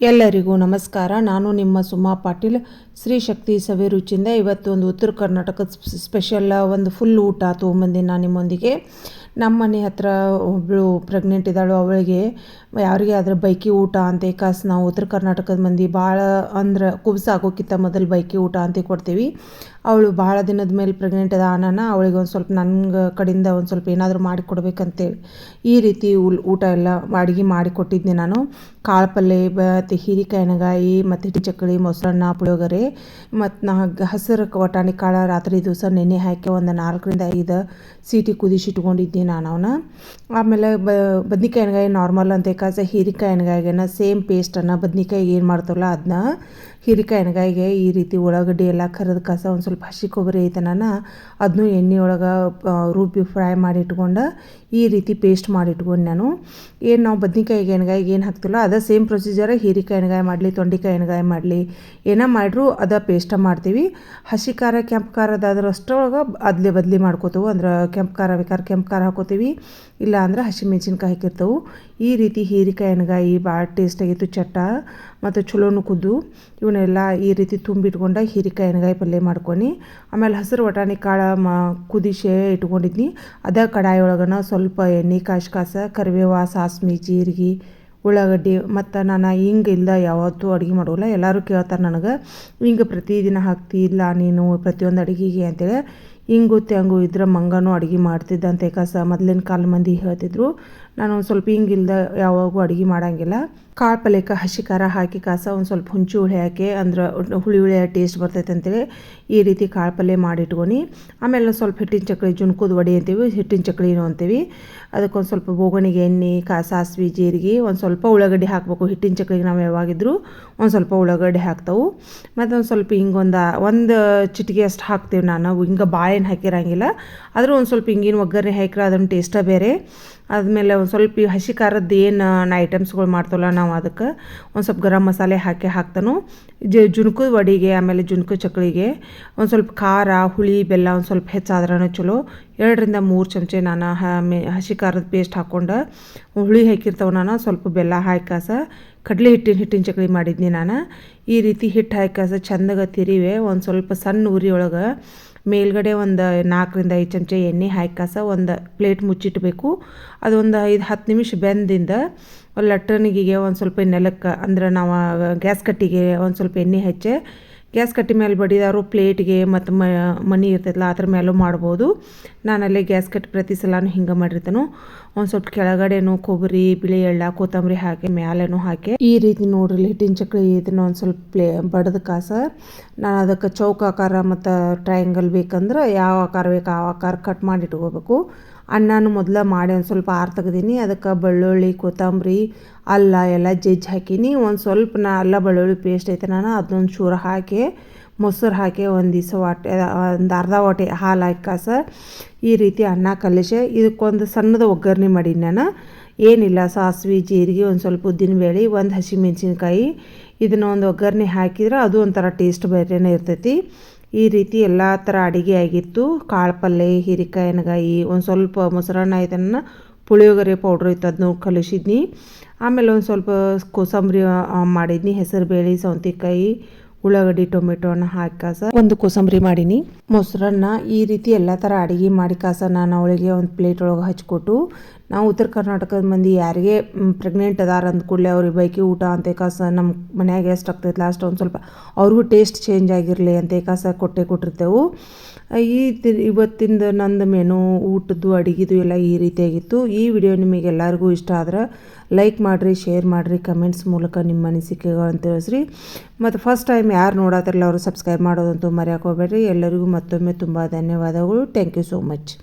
ಎಲ್ಲರಿಗೂ ನಮಸ್ಕಾರ. ನಾನು ನಿಮ್ಮ ಸುಮಾ ಪಾಟೀಲ್. ಶ್ರೀ ಶಕ್ತಿ ಸವೆ ರುಚಿಯಿಂದ ಇವತ್ತು ಒಂದು ಉತ್ತರ ಕರ್ನಾಟಕದ ಸ್ಪೆ- ಸ್ಪೆಷಲ್ ಒಂದು ಫುಲ್ ಊಟ ತೊಗೊಂಬಂದಿನಿ ನಾನು ನಿಮ್ಮೊಂದಿಗೆ. ನಮ್ಮ ಮನೆ ಹತ್ರ ಒಬ್ಬಳು ಪ್ರೆಗ್ನೆಂಟ್ ಇದ್ದಾಳು. ಅವಳಿಗೆ ಯಾರಿಗೆ ಆದರೆ ಬೈಕಿ ಊಟ ಅಂತ ಕಾಸು ನಾವು ಉತ್ತರ ಕರ್ನಾಟಕದ ಮಂದಿ ಭಾಳ ಅಂದ್ರೆ ಕುಬ್ಸ ಆಗೋಕ್ಕಿಂತ ಮೊದಲು ಬೈಕಿ ಊಟ ಅಂತ ಕೊಡ್ತೀವಿ. ಅವಳು ಭಾಳ ದಿನದ ಮೇಲೆ ಪ್ರೆಗ್ನೆಂಟ್ ಅದ. ಅನ್ನ ಅವಳಿಗೆ ಒಂದು ಸ್ವಲ್ಪ ನನ್ನ ಕಡೆಯಿಂದ ಒಂದು ಸ್ವಲ್ಪ ಏನಾದರೂ ಮಾಡಿ ಕೊಡ್ಬೇಕಂತೇಳಿ ಈ ರೀತಿ ಊಟ ಎಲ್ಲ ಅಡುಗೆ ಮಾಡಿ ಕೊಟ್ಟಿದ್ದೆ ನಾನು. ಕಾಳು ಪಲ್ಲೆ ಮತ್ತು ಹೀರಿಕಾಯಿನಗಾಯಿ ಮತ್ತು ಚಕ್ಕಳಿ ಮೊಸರನ್ನ, ಪುಳಿಯೋಗರೆ, ಮತ್ತು ನಾ ಹಸಿರು ವಟಾಣಿ ಕಾಳು ರಾತ್ರಿ ದಿವಸ ನೆನೆ ಹಾಕಿ ಒಂದು ನಾಲ್ಕರಿಂದ ಐದು ಸೀಟಿ ಕುದಿಸಿ ಇಟ್ಕೊಂಡಿದ್ದೀನಿ ನಾನು ಅವನ್ನ ಆಮೇಲೆ ಬ ಎಣ್ಗಾಯಿ ನಾರ್ಮಲ್ ಅಂತ ಕಾಸ ಹೀರಿಕಾಯಿ ಎಣ್ಣೆಗಾಯಿಗೆನ ಸೇಮ್ ಪೇಸ್ಟನ್ನು ಬದ್ನಿಕಾಯಿಗೆ ಏನು ಮಾಡ್ತಾವಲ್ಲ ಅದನ್ನ ಹೀರಿಕಾಯಿ ಈ ರೀತಿ ಉಳ್ಳಾಗಡ್ಡಿ ಎಲ್ಲ ಕರಿದ ಕಸ ಒಂದು ಸ್ವಲ್ಪ ಹಸಿ ಕೊಬ್ಬರಿ ಐತನ ಅದನ್ನು ಎಣ್ಣೆ ಒಳಗೆ ರುಬ್ಬಿ ಫ್ರೈ ಮಾಡಿ ಇಟ್ಕೊಂಡು ಈ ರೀತಿ ಪೇಸ್ಟ್ ಮಾಡಿ ಇಟ್ಕೊಂಡು ನಾನು. ಏನು ನಾವು ಬದ್ನಿಕಾಯಿಗೆ ಎಣ್ಗಾಯಿಗೆ ಏನು ಹಾಕ್ತಿಲ್ಲ ಅದೇ ಸೇಮ್ ಪ್ರೊಸೀಜರ್ ಹೀರಿಕಾಯಿ ಎಣ್ಗಾಯಿ ಮಾಡಲಿ ತೊಂಡಿಕಾಯಿ ಎಣ್ಗಾಯಿ ಮಾಡಲಿ. ಏನೋ ಮಾಡಿದ್ರು ಅದ ಪೇಸ್ಟ ಮಾಡ್ತೀವಿ. ಹಸಿ ಖಾರ, ಕೆಂಪು ಖಾರದಾದ್ರೆ ಅಷ್ಟರೊಳಗೆ ಅದಲೇ ಬದಲಿ ಮಾಡ್ಕೋತೇವೆ. ಅಂದ್ರೆ ಕೆಂಪು ಖಾರ ಬೇಕಾದ್ರೆ ಕೆಂಪು ಖಾರ ಹಾಕೋತೀವಿ, ಇಲ್ಲ ಅಂದ್ರೆ ಹಸಿಮೆಣ್ಸಿನ್ಕಾಯಿ ಹಾಕಿರ್ತವೆ. ಈ ರೀತಿ ಹೀರಿಕಾಯಿ ಎಣ್ಗಾಯಿ ಭಾಳ ಟೇಸ್ಟಾಗಿತ್ತು ಚಟ್ಟ, ಮತ್ತು ಚಲೋನು ಕುದ್ದು. ಇವನ್ನೆಲ್ಲ ಈ ರೀತಿ ತುಂಬಿಟ್ಕೊಂಡ ಹೀರಿಕಾಯಿ ಎಣ್ಗಾಯಿ ಪಲ್ಯ ಮಾಡ್ಕೊಂಡು ಆಮೇಲೆ ಹಸಿರು ವಟಾಣಿ ಕಾಳು ಮ ಕುದಿಸೇ ಇಟ್ಕೊಂಡಿದ್ನಿ. ಅದೇ ಕಡಾಯಿ ಒಳಗನ ಸ್ವಲ್ಪ ಎಣ್ಣೆ ಕಾಸು ಕಾಸ ಕರಿಬೇವ, ಸಾಸ್ಮಿ, ಜೀರಿಗೆ, ಉಳ್ಳಾಗಡ್ಡಿ ಮತ್ತು ನಾನು ಹಿಂಗೆ ಇಲ್ಲ ಯಾವತ್ತೂ ಅಡುಗೆ ಮಾಡೋಲ್ಲ. ಎಲ್ಲರೂ ಕೇಳ್ತಾರೆ ನನಗೆ, ಹಿಂಗೆ ಪ್ರತಿದಿನ ಹಾಕ್ತಿ ಇಲ್ಲ ನೀನು ಪ್ರತಿಯೊಂದು ಅಡುಗೆಗೆ ಅಂತೇಳಿ. ಹಿಂಗು ತೆಂಗು ಇದ್ರೆ ಮಂಗನೂ ಅಡುಗೆ ಮಾಡ್ತಿದ್ದಂತೆ ಕಸ ಮೊದಲಿನ ಕಾಲ ಮಂದಿ ಹೇಳ್ತಿದ್ರು. ನಾನು ಸ್ವಲ್ಪ ಹಿಂಗಿಲ್ದ ಯಾವಾಗೂ ಅಡುಗೆ ಮಾಡೋಂಗಿಲ್ಲ. ಕಾಳು ಪಲ್ಯಕ್ಕೆ ಹಸಿ ಖಾರ ಹಾಕಿ ಕಾಸ ಒಂದು ಸ್ವಲ್ಪ ಹುಂಚು ಹುಳಿ ಹಾಕಿ ಅಂದ್ರೆ ಹುಳಿ ಹುಳಿ ಟೇಸ್ಟ್ ಬರ್ತೈತೆ ಅಂತೇಳಿ ಈ ರೀತಿ ಕಾಳು ಪಲ್ಯ ಮಾಡಿಟ್ಕೊಂಡು ಆಮೇಲೆ ಸ್ವಲ್ಪ ಹಿಟ್ಟಿನ ಚಕ್ಲಿ ಜುನ್ಕುದ ವಡೆ ಅಂತೀವಿ, ಹಿಟ್ಟಿನ ಚಕ್ಲಿನೂ ಅಂತೀವಿ. ಅದಕ್ಕೊಂದು ಸ್ವಲ್ಪ ಬೋಗಣಿಗೆ ಎಣ್ಣೆ, ಕಾ ಸಾಸಿವೆ, ಜೀರಿಗೆ ಒಂದು ಸ್ವಲ್ಪ ಉಳ್ಳಾಗಡ್ಡಿ ಹಾಕಬೇಕು. ಹಿಟ್ಟಿನ ಚಕ್ಲಿಗೆ ನಾವು ಯಾವಾಗಿದ್ರು ಒಂದು ಸ್ವಲ್ಪ ಉಳ್ಳಾಗಡ್ಡಿ ಹಾಕ್ತಾವೆ. ಮತ್ತು ಒಂದು ಸ್ವಲ್ಪ ಹಿಂಗೊಂದು ಒಂದು ಚಿಟಿಕೆ ಅಷ್ಟು ಹಾಕ್ತೀವಿ ನಾನು. ಹಿಂಗೆ ಭಾಳ ಏನು ಹಾಕಿರಂಗಿಲ್ಲ. ಆದರೂ ಒಂದು ಸ್ವಲ್ಪ ಹಿಂಗಿನ ಒಗ್ಗರಣೆ ಹಾಕಿದ್ರೆ ಅದನ್ನು ಟೇಸ್ಟ ಬೇರೆ. ಆದಮೇಲೆ ಒಂದು ಸ್ವಲ್ಪ ಹಸಿ ಖಾರದ್ದು ಏನು ನಾ ಐಟಮ್ಸ್ಗಳು ಮಾಡ್ತವಲ್ಲ ನಾವು ಅದಕ್ಕೆ. ಒಂದು ಸ್ವಲ್ಪ ಗರಂ ಮಸಾಲೆ ಹಾಕಿ ಹಾಕ್ತಾನು. ಜುಣ್ಕದ ವಡಿಗೆ, ಆಮೇಲೆ ಜುಣಕು ಚಕ್ಳಿಗೆ. ಒಂದು ಸ್ವಲ್ಪ ಖಾರ, ಹುಳಿ, ಬೆಲ್ಲ ಒಂದು ಸ್ವಲ್ಪ ಹೆಚ್ಚಾದ್ರೂ ಚಲೋ. ಎರಡರಿಂದ ಮೂರು ಚಮಚೆ ನಾನು ಹಸಿ ಖಾರದ ಪೇಸ್ಟ್ ಹಾಕ್ಕೊಂಡು ಹುಳಿ ಹಾಕಿರ್ತಾವೆ ನಾನು ಸ್ವಲ್ಪ ಬೆಲ್ಲ ಹಾಕಾಸ ಕಾಸ ಕಡಲೆ ಹಿಟ್ಟಿನ ಹಿಟ್ಟಿನ ಚಕ್ಲಿ ಮಾಡಿದ್ನಿ ನಾನು. ಈ ರೀತಿ ಹಿಟ್ಟು ಹಾಕಾಸ ಕಾಸ ಚಂದಾಗ ತಿರಿವೆ. ಒಂದು ಸ್ವಲ್ಪ ಸಣ್ಣ ಉರಿ ಒಳಗೆ ಮೇಲ್ಗಡೆ ಒಂದು ನಾಲ್ಕರಿಂದ ಐದು ಚಮಚ ಎಣ್ಣೆ ಹಾಕಿ ಕಾಸ ಒಂದು ಪ್ಲೇಟ್ ಮುಚ್ಚಿಟ್ಬೇಕು. ಅದೊಂದು ಐದು ಹತ್ತು ನಿಮಿಷ ಬೆಂದಿಂದ ಲಟ್ಟಣಿಗೆಗೆ ಒಂದು ಸ್ವಲ್ಪ ನೆಲಕ್ಕೆ, ಅಂದ್ರೆ ನಾವು ಗ್ಯಾಸ್ ಕಟ್ಟಿಗೆ ಒಂದು ಸ್ವಲ್ಪ ಎಣ್ಣೆ ಹಚ್ಚಿ ಗ್ಯಾಸ್ ಕಟ್ಟಿ ಮೇಲೆ ಬಡಿದಾರು, ಪ್ಲೇಟ್ಗೆ ಮತ್ತು ಮನಿ ಇರ್ತೈತಲ್ಲ ಅದ್ರ ಮೇಲೂ ಮಾಡ್ಬೋದು. ನಾನಲ್ಲೇ ಗ್ಯಾಸ್ ಕಟ್ಟಿ ಪ್ರತಿ ಸಲನೂ ಹಿಂಗೆ ಮಾಡಿರ್ತೇನೆ. ಒಂದು ಸ್ವಲ್ಪ ಕೆಳಗಡೆನೂ ಕೊಬ್ಬರಿ, ಬಿಳಿ ಎಳ್ಳ, ಕೊತ್ತಂಬರಿ ಹಾಕಿ, ಮ್ಯಾಲೇನೂ ಹಾಕಿ. ಈ ರೀತಿ ನೋಡ್ರಿ ಹಿಟ್ಟಿನ ಚಕ್ಲಿ ಇದನ್ನ ಒಂದು ಸ್ವಲ್ಪ ಪ್ಲೇ, ಬಡದು ಕಾಸ. ನಾನು ಅದಕ್ಕೆ ಚೌಕ ಆಕಾರ ಮತ್ತು ಟ್ರಯಾಂಗಲ್ ಬೇಕಂದ್ರೆ ಯಾವ ಆಕಾರ ಬೇಕು ಆ ಆಕಾರ ಕಟ್ ಮಾಡಿ ಇಟ್ಕೋಬೇಕು. ಅನ್ನನೂ ಮೊದಲು ಮಾಡಿ ಒಂದು ಸ್ವಲ್ಪ ಆರು ತೆಗ್ದೀನಿ. ಅದಕ್ಕೆ ಬೆಳ್ಳುಳ್ಳಿ, ಕೊತ್ತಂಬರಿ, ಅಲ್ಲ ಎಲ್ಲ ಜಜ್ಜಿ ಹಾಕೀನಿ. ಒಂದು ಸ್ವಲ್ಪ ನಾ ಅಲ್ಲ ಬೆಳ್ಳುಳ್ಳಿ ಪೇಸ್ಟ್ ಐತೆ ನಾನು ಅದನ್ನೊಂದು ಚೂರು ಹಾಕಿ, ಮೊಸರು ಹಾಕಿ ಒಂದು ದಿವಸ ವಾಟೆ ಒಂದು ಅರ್ಧ ಒಟ್ಟೆ ಹಾಲು ಹಾಕಿ ಕಾಸ ಈ ರೀತಿ ಅನ್ನ ಕಲಿಸೆ. ಇದಕ್ಕೊಂದು ಸಣ್ಣದ ಒಗ್ಗರಣೆ ಮಾಡೀನಿ ನಾನು. ಏನಿಲ್ಲ, ಸಾಸಿವೆ, ಜೀರಿಗೆ, ಒಂದು ಸ್ವಲ್ಪ ಉದ್ದಿನಬೇಳೆ ಒಂದು ಹಸಿಮೆಣ್ಸಿನ್ಕಾಯಿ. ಇದನ್ನ ಒಂದು ಒಗ್ಗರಣೆ ಹಾಕಿದ್ರೆ ಅದು ಒಂಥರ ಟೇಸ್ಟ್ ಬೇರೆನೇ ಇರ್ತೈತಿ. ಈ ರೀತಿ ಎಲ್ಲ ಥರ ಅಡುಗೆ ಆಗಿತ್ತು. ಕಾಳು ಪಲ್ಯ ಹೀರಿಕಾಯಿ ಒಂದು ಸ್ವಲ್ಪ ಮೊಸರನ್ನ ಇದನ್ನು ಪುಳಿಯೋಗರೆ ಪೌಡ್ರ್ ಇತ್ತು ಅದನ್ನು ಕಲಿಸಿದ್ನಿ. ಆಮೇಲೆ ಒಂದು ಸ್ವಲ್ಪ ಕೋಸಂಬರಿ ಮಾಡಿದ್ನಿ. ಹೆಸರು ಬೇಳೆ ಸೌತೆಕಾಯಿ, ಉಳ್ಳಾಗಡ್ಡಿ ಟೊಮೆಟೊನ ಹಾಕಿ ಕಾಸ. ಒಂದು ಕೋಸಂಬರಿ ಮಾಡೀನಿ. ಮೊಸರನ್ನ ಈ ರೀತಿ ಎಲ್ಲ ಥರ ಅಡುಗೆ ಮಾಡಿ ಕಾಸ ನಾನು ಅವಳಿಗೆ ಒಂದು ಪ್ಲೇಟ್ ಒಳಗೆ ಹಚ್ಕೊಟ್ಟು ನಾವು ಉತ್ತರ ಕರ್ನಾಟಕದ ಮಂದಿ ಯಾರಿಗೆ ಪ್ರೆಗ್ನೆಂಟ್ ಅದಾರ ಅಂದ ಕೂಡಲೇ ಅವ್ರಿಗೆ ಬೈಕಿ ಊಟ ಅಂತ ಕಾಸ ನಮ್ಮ ಮನ್ಯಾಗ ಎಷ್ಟು ಆಗ್ತೈತೆ ಲಾಸ್ಟ್ ಒಂದು ಸ್ವಲ್ಪ ಅವ್ರಿಗೂ ಟೇಸ್ಟ್ ಚೇಂಜ್ ಆಗಿರಲಿ ಅಂತ ಕಾಸ ಕೊಟ್ಟೆ ಕೊಟ್ಟಿರ್ತೇವೆ. ಈ ಇವತ್ತಿಂದ ನಂದು ಮೆನು ಊಟದ್ದು, ಅಡುಗೆದು ಎಲ್ಲ ಈ ರೀತಿಯಾಗಿತ್ತು. ಈ ವಿಡಿಯೋ ನಿಮಗೆ ಎಲ್ಲರಿಗೂ ಇಷ್ಟ ಆದ್ರೆ ಲೈಕ್ ಮಾಡಿರಿ ಶೇರ್ ಮಾಡಿರಿ ಕಮೆಂಟ್ಸ್ ಮೂಲಕ ನಿಮ್ಮ ಅನಿಸಿಕೆಗಳನ್ನು ತಿಳಿಸ್ರಿ. ಮತ್ತು ಫಸ್ಟ್ ಟೈಮ್ ಯಾರು ನೋಡತ್ತಿರಲ್ಲ ಅವರು ಸಬ್ಸ್ಕ್ರೈಬ್ ಮಾಡೋದಂತೂ ಮರೆಯೋಕೆ ಎಲ್ಲರಿಗೂ ಮತ್ತೊಮ್ಮೆ ತುಂಬ ಧನ್ಯವಾದಗಳು. Thank you so much